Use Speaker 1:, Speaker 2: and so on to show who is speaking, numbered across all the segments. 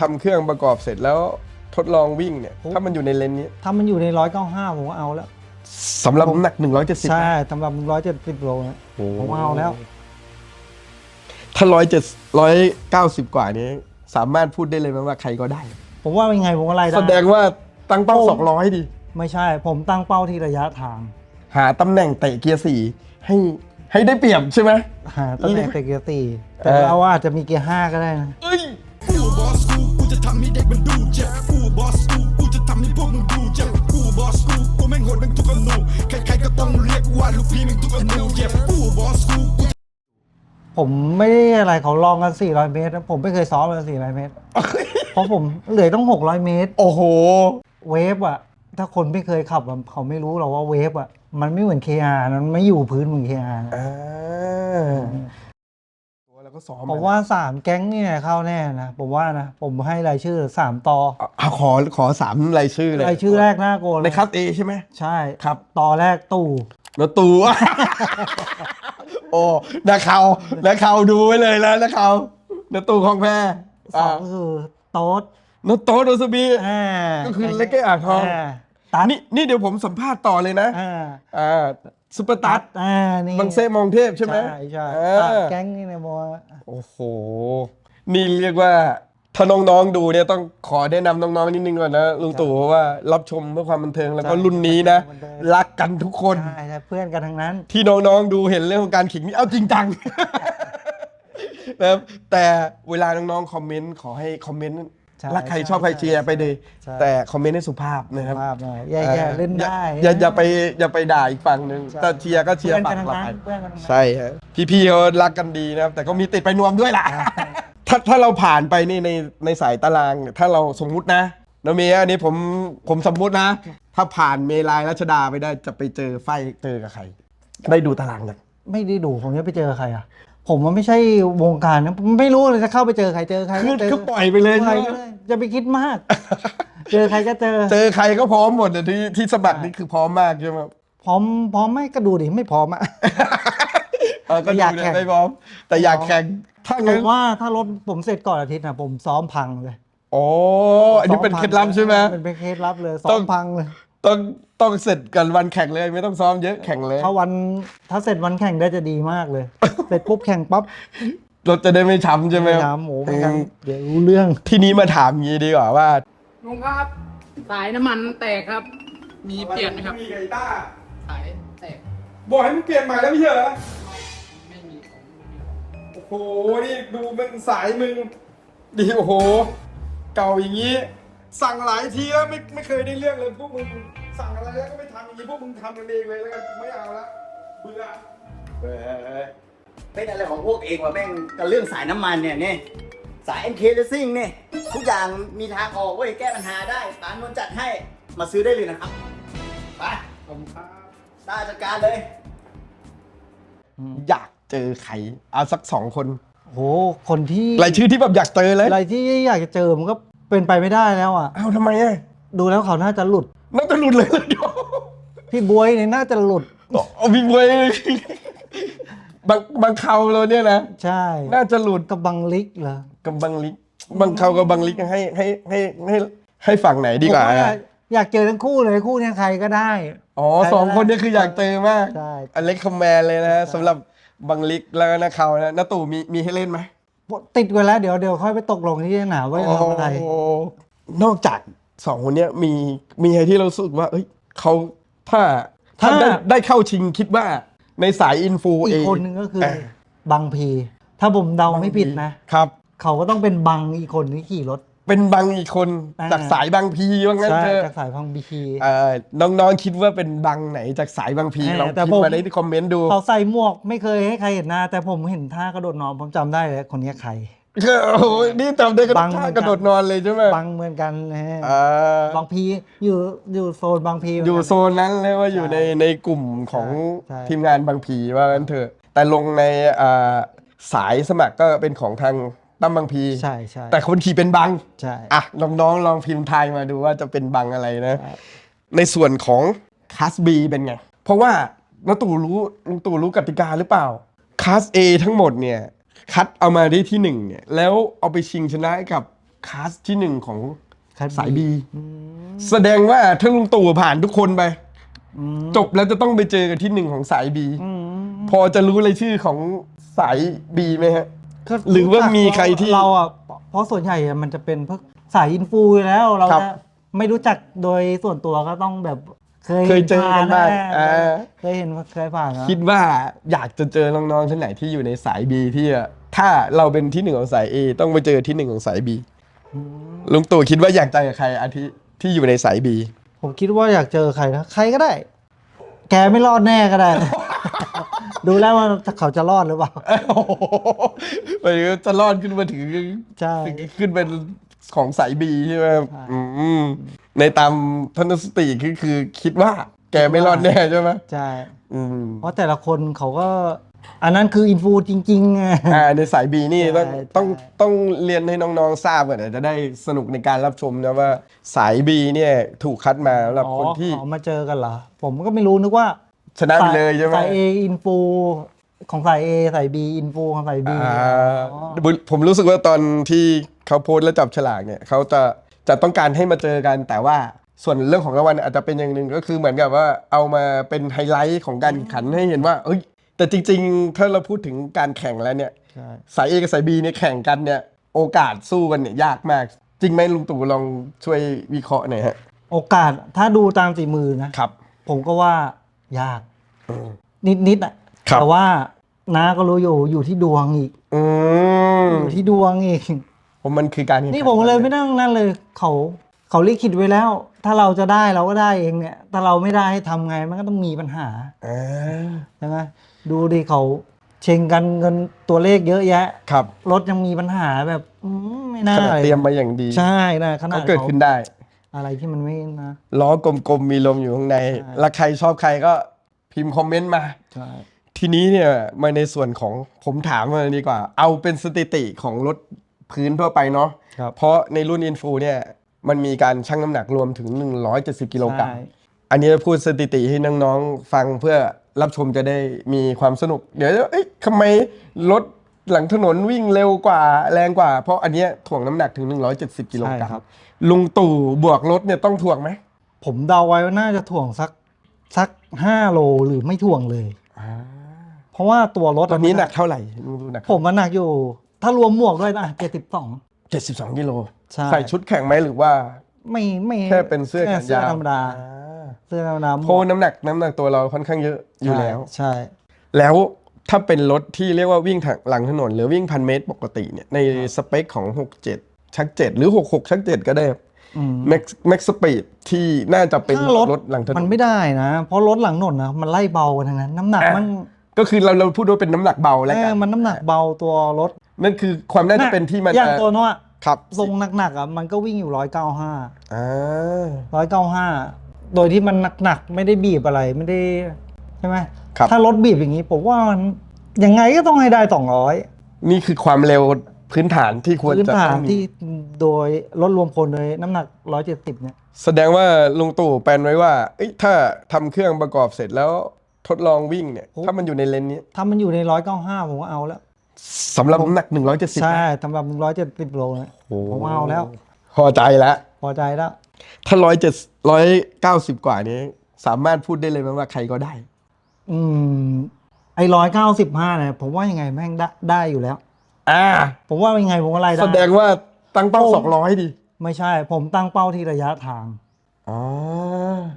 Speaker 1: ทำเครื่องประกอบเสร็จแล้วทดลองวิ่งเนี่ย ถ้ามันอยู่ในเลนนี้
Speaker 2: ถ้ามันอยู่ในร้อยเก้าห้าผมก็เอาแล้ว
Speaker 1: สำหรับน้ำหนัก 170
Speaker 2: ใช่สำหรับร้อยเจ็ดสิบโลนะ
Speaker 1: โอ้
Speaker 2: ผมเอาแล้ว
Speaker 1: ถ้าร้อยเจ็ดร้อยเก้าสิบกว่านี้ สามารถพูดได้เลยไหมว่าใครก็ได้
Speaker 2: ผมว่ายังไงผมก็ไล่ได้
Speaker 1: แสดงว่าตั้งเป้า
Speaker 2: โอ้
Speaker 1: 200ดิ
Speaker 2: ไม่ใช่ ผมตั้งเป้าที่ระยะทาง
Speaker 1: หาตำแหน่งเตะเกียร์สี่ให้ให้ได้เปรียบใช่ไหม
Speaker 2: หาตำแหน่งแต่เกียร์สี่แต่
Speaker 1: เออ
Speaker 2: เราอาจจะมีเกียร์ห้าก็ได้นะ
Speaker 1: เอ้ย
Speaker 3: กูบอสกูกูจะ ทำให้เด็กมันดูเจ็บกูบอสกูกูจะทำให้พวกมึงดูเจ็บกูบอสกูกูแม่งโหดแม่งทุกอนูใครๆก็ต้องเรียกว่าลูกพี่แม่งทุกอนูเจ็บกูบอสกูกู
Speaker 2: ผมไม่ได้อะไรเขาลองกัน 400 เมตรนะผมไม่เคยซ้อมเลย400 เมตร เพราะผมเหลือต้อง 600 เมตร
Speaker 1: โอ้โห
Speaker 2: เวฟอะถ้าคนไม่เคยขับอะเขาไม่รู้หรอกว่าเวฟอะมันไม่เหมือน KR มันไม่อยู่พื้นเหมือน KR นะ
Speaker 1: อ่าตัวแล้ว ก็ซ้อม
Speaker 2: ผมว่า3แก๊งเนี่ยเข้าแน่นะผมว่านะผมให้รายชื่อ3ต่อ
Speaker 1: อะขอขอสามรายชื่อเลย
Speaker 2: รายชื่อแรกหน้าโกน
Speaker 1: ในคัสเอใช่ไหม
Speaker 2: ใช่
Speaker 1: ครับ
Speaker 2: ต่อแรกตู่
Speaker 1: นตูโอ้นักเขานักเขาดูไว้เลยแล้วนักเขานตูของแพ้
Speaker 2: สองก็คือโต๊ด
Speaker 1: นโตโดซบี
Speaker 2: อ่า
Speaker 1: ก็คือเล็กเก้อ่างทองา
Speaker 2: ตัด
Speaker 1: นี่นี่เดี๋ยวผมสัมภาษณ์ต่อเลยนะ
Speaker 2: อ่า
Speaker 1: อ่า ซุปเปอร์ตัด
Speaker 2: อ่านี่
Speaker 1: บางเซ่มองเทพใช่ไหม
Speaker 2: ใช่ใช่
Speaker 1: อ่
Speaker 2: ตัดาแก๊งนี่ในโม
Speaker 1: โอ้โห นี่เรียกว่าถ้าน้องๆดูเนี่ยต้องขอแนะนำน้องๆนิดนึงก่อนนะลุงตู่เพราะว่ารับชมเพื่อความบันเทิงแล้วก็รุ่นนี้นะ รักกันทุกคน
Speaker 2: ใช่ใช่เพื่อนกันทั้งนั้น
Speaker 1: ที่น้องๆดูเห็นเรื่องของการขิงนี่เอาจริงจังนะครับแต่เวลาน้องๆคอมเมนต์ขอให้คอมเมนต์
Speaker 2: ใช่
Speaker 1: รักใคร
Speaker 2: ใช่
Speaker 1: ชอบใครเชียร์ไปเลย
Speaker 2: ใช่
Speaker 1: แต่คอมเมนต์ให้สุภาพนะครับ
Speaker 2: ภาพหน่อยแย่
Speaker 1: อ่า
Speaker 2: ๆเล่นได้
Speaker 1: อย่าอย่าอย่าไปอย่าไปด่าอีกฝั่งหนึ่ง
Speaker 2: ใช่
Speaker 1: ถ้าเชียร์ก็เชียร์
Speaker 2: เพื่อน
Speaker 1: ฝั่
Speaker 2: กั
Speaker 1: ง
Speaker 2: นทั้ง
Speaker 1: เรา
Speaker 2: นั้น
Speaker 1: ไป
Speaker 2: เพื่อนกันทั้งนั้น
Speaker 1: ใช่ฮะพี่ๆเขารักกันดีนะครับ แต่ก็มีติดไปนวมด้วยล่ะ ถ้าถ้าเราผ่านไปนี่ในในสายตารางเนี่ยถ้าเราสมมุตินะน้องเมย์อันนี้ผมผมสมมุตินะ ถ้าผ่านเมลายรัชดาไปได้จะไปเจอไฟเจอกับใคร ได้ดูตารางกัน
Speaker 2: ไม่ได้ดูผมจะไปเจอใครอะ ผมมันไม่ใช่วงการนะผมไม่รู้เลยจะเข้าไปเจอใครเจอใคร
Speaker 1: คือ
Speaker 2: เจอ
Speaker 1: คือปล่อยไปเลย
Speaker 2: ปล่
Speaker 1: ใช่
Speaker 2: อย
Speaker 1: ไหม
Speaker 2: ไปเลยจะไปคิดมาก เจอใครก็เจอ
Speaker 1: เจอใครก็พร้อมหมดอะที่ที่สมัครนี่คือพร้อมมากใช่ไหม
Speaker 2: พร้อมพร้อมไหมก็ดูดิไม่พร้อมอะ
Speaker 1: เออก็
Speaker 2: อยาก
Speaker 1: ดู
Speaker 2: แข่ง
Speaker 1: ได้พร้อม แต่อยากแข่งถ้า
Speaker 2: ผ
Speaker 1: งั้น
Speaker 2: มว่าถ้ารถผมเสร็จก่อนอาทิตย์นะผมซ้อมพังเลย
Speaker 1: โอ้อันนี้เป็นเคล็ดลับใช่ไหม
Speaker 2: เป็นเคล็ดลับเลยซ้
Speaker 1: ต้
Speaker 2: อ
Speaker 1: อง
Speaker 2: มพังเลย
Speaker 1: ต้องต้องเสร็จกันวันแข่งเลย ไม่ต้องซ้อมเยอะแข่งเลย
Speaker 2: ถ้าวันถ้าเสร็จวันแข่งได้จะดีมากเลย เสร็จปุ๊บแข่งปั๊บ
Speaker 1: รถจะได้ไม่ช้ำใช่ไหม
Speaker 2: ไม่ถามโอ้ไม่งั้นเดี๋ยวรู้เรื่อง
Speaker 1: ทีนี้มาถามงี้ดีกว่าว่า
Speaker 4: ลุงครับ สายน้ำมันแตกครับ มีเปลี่ยนไหมครับ
Speaker 1: มีไกต้า
Speaker 4: สายแตก
Speaker 1: บอกให้มึงเปลี่ยนใหม่แล้วไม่ใช่เหรอ
Speaker 4: ไม่มีของ
Speaker 1: โอ้โห นี่ดูมันสายมึง ดีโอ้โห เก่าอย่างนี้ สั่งหลายทีแล้วไม่ไม่เคยได้เรื่องเลยพวกมึงสั่งอะไรแล้วก็ไม่ทำอย่างนี้พวกมึงทำกันเองเลยแล้วกันไม่เอาละเบื่อ
Speaker 5: เออเป็นอะไรของพวกเองวะแม่งกับเรื่องสายน้ำมันเนี่ยเนี่ยสาย MK Racing เนี่ยทุกอย่างมีทางออกเว้ยแก้ปัญหาได้ปานนท์จัดให้มาซื้อได้เลยนะครับไป
Speaker 4: ขอบคุณครับ
Speaker 5: ได้จัดการเลย
Speaker 1: อยากเจอใครเอาสักสองคน
Speaker 2: โห คนที่
Speaker 1: รายชื่อที่แบบอยากเจอเลย
Speaker 2: อะไรที่อยากจะเจอมันก็ เป็นไปไม่ได้แล้วอะ
Speaker 1: เอ้าทำไมอะ
Speaker 2: ดูแล้วเขาน่าจะหลุด
Speaker 1: น่าจะหลุดเลยเดี๋ยว
Speaker 2: พี่บวยเนี่ยน่าจะหลุด
Speaker 1: เอาพี่บวยบางบางเขาเราเนี่ยนะ
Speaker 2: ใช่
Speaker 1: น่าจะหลุด
Speaker 2: กับบังลิกเหรอ
Speaker 1: กับบังลิกบางเขากับบังลิกให้ให้ให้ให้ให้ฝั่งไหนดีกว่า
Speaker 2: ผม
Speaker 1: อะ
Speaker 2: อยากเจอทั้งคู่เลยคู่เนี้ใครก็ได้
Speaker 1: อ๋อสองคนเนี้คืออยากเจอมาก
Speaker 2: ใช่
Speaker 1: อเล็กคอมแมนเลยนะสำหรับบังลิกแล้วก็นาเขานะนาตู่มีมีให้เล่นไหม
Speaker 2: ติดไว้แล้วเดี๋ยวเดี๋ยวค่อยไปตกลงที่สนามว่าจะทำอะไร
Speaker 1: โอ้นอกจากสองคนเนี้ยมีมีอะไรที่เรารู้สึกว่า เอ้ยเขาถ้าถ้า
Speaker 2: ถ้า
Speaker 1: ได้ได้เข้าชิงคิดว่าในสายอินฟู
Speaker 2: อี
Speaker 1: เอกง
Speaker 2: คนหนึ่งก็คือ
Speaker 1: เออ
Speaker 2: บังพี ถ้าผมเดาไม่ผิดนะ
Speaker 1: ครับ
Speaker 2: เขาก็ต้องเป็นบังอีกคนที่ขี่รถ
Speaker 1: เป็นบางอีกคน
Speaker 2: อ่า
Speaker 1: จากสายบางพีว่างั้น
Speaker 2: ใช่
Speaker 1: เถอะ
Speaker 2: จากสายพังบีพี
Speaker 1: เอ่อน้องๆคิดว่าเป็นบางไหนจากสายบางพี
Speaker 2: เออ
Speaker 1: ลอง
Speaker 2: แต่
Speaker 1: พิม
Speaker 2: ผม
Speaker 1: พ์มาในคอมเมนต์ดู
Speaker 2: เขาใส่หมวกไม่เคยให้ใครเห็นหน้า แต่ผมเห็นท่ากระโดดนอนผมจำได้เลยคนนี้ใคร
Speaker 1: โอ้โหนี่จำได้กระ
Speaker 2: บัง
Speaker 1: ท่า
Speaker 2: เหมือนกัน
Speaker 1: กระโดดนอนเลยใช่ไหม
Speaker 2: บังเหมือนกันนะฮะ
Speaker 1: อ่า
Speaker 2: บางพีอยู่อยู่โซนบางพีเหมื
Speaker 1: อยู่
Speaker 2: กัน
Speaker 1: โซนนั้นเลยว่าอยู่ในในกลุ่มของ
Speaker 2: ใช่
Speaker 1: ทีมงานบางพีว่างั้นเถอะ แต่ลงในอ่าสายสมัครก็เป็นของทาง ตั้มบางพี
Speaker 2: ใช่ใช่
Speaker 1: แต่คนขี่เป็นบัง
Speaker 2: ใช่
Speaker 1: อะน้องๆลองพิมพ์ทายมาดูว่าจะเป็นบังอะไรนะ ในส่วนของคัส B เป็นไง เพราะว่าน้าตู่รู้ลุงตู่รู้กติกาหรือเปล่าคัส A ทั้งหมดเนี่ย คัดเอามาได้ที่หนึ่งเนี่ย แล้วเอาไปชิงชนะกับคลาสที่หนึ่งของ
Speaker 2: ครับ
Speaker 1: สายบีแสดงว่าถ้าลุงตู่ผ่านทุกคนไป
Speaker 2: อืม
Speaker 1: จบแล้วจะต้องไปเจอกันที่หนึ่งของสายบี
Speaker 2: อืม
Speaker 1: พอจะรู้เลยชื่อของสายบีไหมฮะ
Speaker 2: ก็
Speaker 1: หรือว่ามีใครที่
Speaker 2: เราอะเพราะส่วนใหญ่อะมันจะเป็นพวกสายอินฟูอยู่แล้วเรา
Speaker 1: ครับ
Speaker 2: จะไม่รู้จักโดยส่วนตัวก็ต้องแบบเคย
Speaker 1: เคยเจอกันบ้าง
Speaker 2: ผ่
Speaker 1: อ่า
Speaker 2: เคยเห็นเคยผ่านครับ
Speaker 1: คิดว่าอยากจะเจอน้องๆท่านไหนที่อยู่ในสายบีที่อะถ้าเราเป็นที่หนึ่งของสาย A ต้องไปเจอที่หนึ่งของสายบีลุงตู่คิดว่าอยากเจอใครอาทิที่อยู่ในสายบี
Speaker 2: ผมคิดว่าอยากเจอใครนะใครก็ได้ แกไม่รอดแน่ก็ได้ ดูแล้วว่าเขาจะรอดหรือเปล่า
Speaker 1: ไปจะรอดขึ้นมาถึง
Speaker 2: ใช่
Speaker 1: ขึ้นเป็นของสายบีใช่ไหมอืมในตามทนสติคือคือคิดว่าแกไม่รอดแน่ใช่ไหม
Speaker 2: ใช่
Speaker 1: อืม
Speaker 2: เพราะแต่ละคนเขาก็ อันนั้นคืออินฟูจริงๆไง
Speaker 1: อ่าในสายบีนี่
Speaker 2: ใช่
Speaker 1: ต้อง
Speaker 2: ใช่
Speaker 1: ต้องต้องเรียนให้น้องๆทราบก่อนเดี๋ยวจะได้สนุกในการรับชมนะว่าสายบีเนี่ยถูกคัดมาสำหรับ
Speaker 2: อ๋อ
Speaker 1: คนที่
Speaker 2: เขามาเจอกันเหรอ ผมก็ไม่รู้นึกว่า
Speaker 1: ชนะไปเลยใช่ไหม
Speaker 2: สาย A อินฟูของสาย A สาย B อินฟูของสาย B
Speaker 1: อ่าผมรู้สึกว่าตอนที่เขาโพสต์และจับฉลากเนี่ยเขาจะจะต้องการให้มาเจอกันแต่ว่าส่วนเรื่องของรางวัลอาจจะเป็นอย่างหนึ่งก็คือเหมือนกับว่าเอามาเป็นไฮไลท์ของการแข่งขันให้เห็นว่าเอ้ยแต่จริง ๆ ถ้าเราพูดถึงการแข่งแล้วเนี่ย
Speaker 2: ใช่
Speaker 1: สาย A กับสาย B เนี่ยแข่งกันเนี่ยโอกาสสู้กันเนี่ยยากมาก จริงไหมลุงตู่ลองช่วยวิเคราะห์หน่อยฮะ
Speaker 2: โอกาสถ้าดูตามสีมือนะ
Speaker 1: ครับ
Speaker 2: ผมก็ว่า ยากนิดนิดๆอะ
Speaker 1: ครับ
Speaker 2: แต่ว่าน้าก็รู้อยู่อยู่ที่ดวงอีก
Speaker 1: อืม
Speaker 2: อยู่ที่ดวงอีก
Speaker 1: ผมมันคือการแข่งขั
Speaker 2: นี่ผมเลยไม่ต้องนั่นเลยเขาเขาลิขิตไว้แล้ว ถ้าเราจะได้เราก็ได้เองเนี่ยถ้าเราไม่ได้ให้ทำไงมันก็ต้องมีปัญหา
Speaker 1: อ่า
Speaker 2: ใช่ไหมดูดิเขาเชงกันเงินตัวเลขเยอะแยะ
Speaker 1: ครับ
Speaker 2: รถยังมีปัญหาแบบอืมไม่น่า
Speaker 1: ขนาด
Speaker 2: เลย
Speaker 1: เตรียมมาอย่างดี
Speaker 2: ใช่นะขนา
Speaker 1: ก็
Speaker 2: ด
Speaker 1: เกิด
Speaker 2: เขา
Speaker 1: ขึ้นได้
Speaker 2: อะไรที่มันไม่นะ
Speaker 1: ล้อกลมๆมีลมอยู่ข้างใน
Speaker 2: ใช่
Speaker 1: แล้วใครชอบใครก็พิมพ์คอมเมนต์มา
Speaker 2: ใช่
Speaker 1: ทีนี้เนี่ยมาในส่วนของผมถามมาดีกว่า เอาเป็นสถิติของรถพื้นทั่วไปเนาะ
Speaker 2: ครับ
Speaker 1: เพราะในรุ่นอินฟูเนี่ยมันมีการชั่งน้ำหนักรวมถึง 170กิโลกรัม
Speaker 2: ใช่
Speaker 1: อันนี้พูดสถิติให้น้องๆ ฟังเพื่อรับชมจะได้มีความสนุก เดี๋ยวเอ๊ะทำไมรถ หลังถนนวิ่งเร็วกว่าแรงกว่า เพราะอันเนี้ยถ่วงน้ำหนักถึง 170กิโลกรั
Speaker 2: ใช่ครั
Speaker 1: ม
Speaker 2: บ
Speaker 1: ลุงตู่บวกรถเนี่ยต้องถ่วงไหม
Speaker 2: ผมเดาไว้ว่าน่าจะถ่วงสักสักห้าโลหรือไม่ถ่วงเลยเพราะว่าตัวรถ
Speaker 1: ตอนนี้หนักเท่าไหร่ลุงตู่หนัก
Speaker 2: ผมมันหนักอยู่ ถ้ารวมหมวกด้วยนะเจ็ดสิบสอง
Speaker 1: 72กิโล
Speaker 2: ใช่
Speaker 1: ใส่ชุดแข่งไหมหรือว่า
Speaker 2: ไม่ไม่
Speaker 1: แค่เป็นเสื้อแขน
Speaker 2: เสื้อยา
Speaker 1: ว
Speaker 2: ธรรมดา
Speaker 1: อ่า
Speaker 2: เสื้อธรรมดาหมวก
Speaker 1: เพราะน้ำหนักน้ำหนักตัวเราค่อนข้างเยอะอยู่แล้ว
Speaker 2: ใช่
Speaker 1: แล้ว ถ้าเป็นรถที่เรียกว่าวิ่งทางหลังถนน หรือวิ่งพันเมตรปกติเนี่ยในสเปคของ 67 ชัก 7 หรือ 66 ชัก 7 ก็ได้
Speaker 2: อืม
Speaker 1: แม็กแม็กสปีดที่น่าจะเป็น
Speaker 2: ถ้ารถ
Speaker 1: รถหลังถน
Speaker 2: มันนไม่ได้นะ เพราะรถหลังถนนนะมันไล่เบากันทั้งนั้น น้ำหนักมัน
Speaker 1: ก็คือเราเราพูดว่าเป็นน้ำหนักเบาแล้ว
Speaker 2: เอ
Speaker 1: กั
Speaker 2: อนมันน้ำหนักเบาตัวรถ
Speaker 1: นั่นคือความน่าจะเป็นที่มัน
Speaker 2: อย่างตัวโน้ะ
Speaker 1: ครับ
Speaker 2: ทรงหนักๆอะมันก็วิ่งอยู่ร้อยเก้าห้า
Speaker 1: อ่า
Speaker 2: ร้อยเก้าห้าโดยที่มันหนักๆไม่ได้บีบอะไรไม่ได้ใช่ไหม
Speaker 1: ครับ
Speaker 2: ถ้ารถบีบอย่างนี้ผมว่ามันยังไงก็ต้องให้ได้สองร้อย
Speaker 1: นี่คือความเร็วพื้นฐานที่ควร
Speaker 2: พื้น
Speaker 1: จะ
Speaker 2: ฐา
Speaker 1: ต้
Speaker 2: น
Speaker 1: องมี
Speaker 2: ที่โดยรถรวมพลโดยน้ำหนักร้อยเจ็ดสิบเนี่ย
Speaker 1: แสดงว่าลุงตู่แปลนไว้ว่าเอ้ยถ้าทำเครื่องประกอบเสร็จแล้วทดลองวิ่งเนี่ยถ้ามันอยู่ในเลนนี้
Speaker 2: ถ้ามันอยู่ในร้อยเก้าห้าผมก็เอาแล้ว
Speaker 1: สำหรับน้ำหนัก 170
Speaker 2: ใช่สำหรับร้อยเจ็ดสิบโลนะ
Speaker 1: โอ้
Speaker 2: ผมเอาแล้ว
Speaker 1: พอใจแล้ว
Speaker 2: พอใจแล้ว
Speaker 1: ถ้าร้อยเจ็ดร้อยเก้าสิบกว่านี้ สามารถพูดได้เลยไหมว่าใครก็ได้
Speaker 2: อืม ไอ้ร้อยเก้าสิบห้าเนี่ยผมว่ายังไงแม่งได้ได้อยู่แล้ว
Speaker 1: อ่า
Speaker 2: ผมว่ายังไงผมก็ไล่ได้
Speaker 1: แสดงว่าตั้งเป้า
Speaker 2: โอ้
Speaker 1: สองร้อยดิ
Speaker 2: ไม่ใช่ ผมตั้งเป้าที่ระยะทาง
Speaker 1: อ๋อ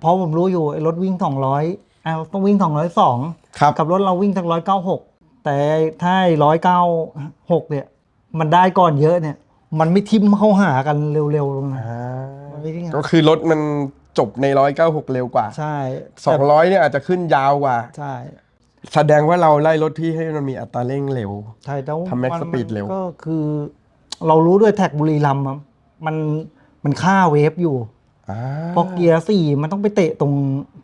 Speaker 2: เพราะผมรู้อยู่ไอ้รถวิ่งสองร้อยเอาต้องวิ่งสองร้อยสอง
Speaker 1: ครับ
Speaker 2: กับรถเราวิ่งทั้งร้อยเก้าหกแต่ถ้าร้อยเก้าหกเนี่ย มันได้ก่อนเยอะเนี่ย มันไม่ทิมเข้าหากันเร็วๆลงนะ
Speaker 1: อ่า
Speaker 2: มันไม่ทิ่ม
Speaker 1: ก็คือรถมัน จบในร้อยเก้าหกเร็วกว่า
Speaker 2: ใช่
Speaker 1: สองร้อยเนี่ยอาจจะขึ้นยาวกว่า
Speaker 2: ใช่
Speaker 1: แสดงว่าเราไล่รถที่ให้มันมีอัตราเร่งเร็ว
Speaker 2: ใช่แต่ว่า
Speaker 1: ทำ max
Speaker 2: มัน
Speaker 1: speed เร็ว
Speaker 2: ก็คือ เรารู้ด้วยแท็กบุรีรัมย์อะมันมันค่าเวฟอยู่
Speaker 1: อ่า
Speaker 2: เพราะเกียร์สี่มันต้องไปเตะตรง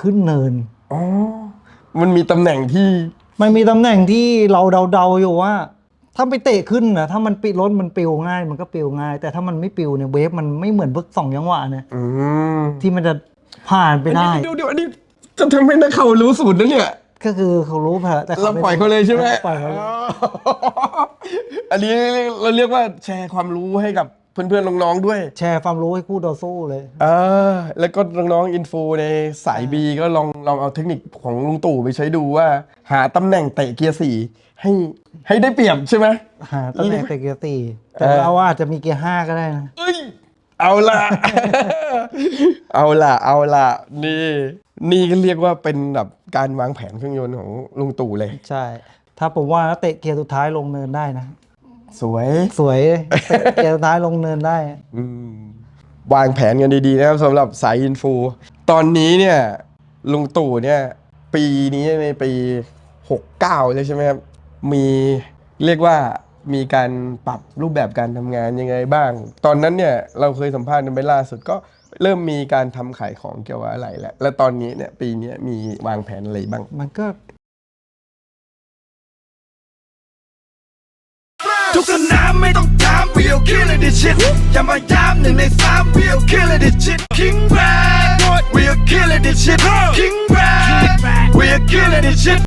Speaker 2: ขึ้นเนิน
Speaker 1: อ๋อมันมีตำแหน่งที่
Speaker 2: มันมีตำแหน่งที่เราเดาๆอยู่ว่า ถ้าไปเตะขึ้นนะถ้ามันปิดรถมันปิวง่าย มันก็ปิวง่าย แต่ถ้ามันไม่ปิวเนี่ยเวฟมันไม่เหมือนพวกสองยังหวะเนี่ย
Speaker 1: อืม
Speaker 2: ที่มันจะผ่านไปได้
Speaker 1: เดี๋ยวเดี๋ยวอันนี้จะทำให้นักข่าวรู้สูตรนะเนี่ย
Speaker 2: ก็คือเขารู้แผลแต่
Speaker 1: เราปล่อยเขาเลยใช่ไหม
Speaker 2: ปล่อยเขาเลย
Speaker 1: อ๋ออันนี้เราเรียกว่าแชร์ความรู้ให้กับ เเพื่อนๆน้องๆด้วย
Speaker 2: แชร์ความรู้ให้คู่ต่อสู้เลย
Speaker 1: เออแล้วก็น้องๆอินฟูในสายบีก็ลองลองเอาเทคนิคของลุงตู่ไปใช้ดูว่า หาตำแหน่งเตะเกียร์สี่ให้ให้ได้เปรียบใช่ไหม
Speaker 2: หาตำแหน่งเตะเกียร์สี่แต่
Speaker 1: เออ
Speaker 2: เราอาจจะมีเกียร์ห้าก็ได้นะ
Speaker 1: เอ้ยเอาล่ะ เอาล่ะ เอาล่ะ นี่ นี่ก็เรียกว่าเป็นแบบการวางแผนเครื่องยนต์ของลุงตู่เลย
Speaker 2: ใช่ ถ้าผมว่าเตะเกียร์สุดท้ายลงเนินได้นะ
Speaker 1: สวย
Speaker 2: สวยเลยเตะเกียร์สุดท้ายลงเนินได้
Speaker 1: อืมวางแผนกันดีๆนะครับสำหรับสายอินฟู ตอนนี้เนี่ยลุงตู่เนี่ยปีนี้ในปี 69เลยใช่ไหมครับ มีเรียกว่ามีการปรับรูปแบบการทำงานยังไงบ้าง ตอนนั้นเนี่ยเราเคยสัมภาษณ์กันไปล่าสุดก็เริ่มมีการทำขายของเกี่ยวกับอะไรแล้ว และตอนนี้เนี่ยปีนี้มีวางแผนอะไรบ้าง
Speaker 2: มันก็
Speaker 3: ทุกสนามไม่ต้องถาม we'll kill it this shit อย่ามาย้ำหนึ่งในสาม we'll kill it this shit King Brad we'll kill it this shit King Brad we'll kill it this shit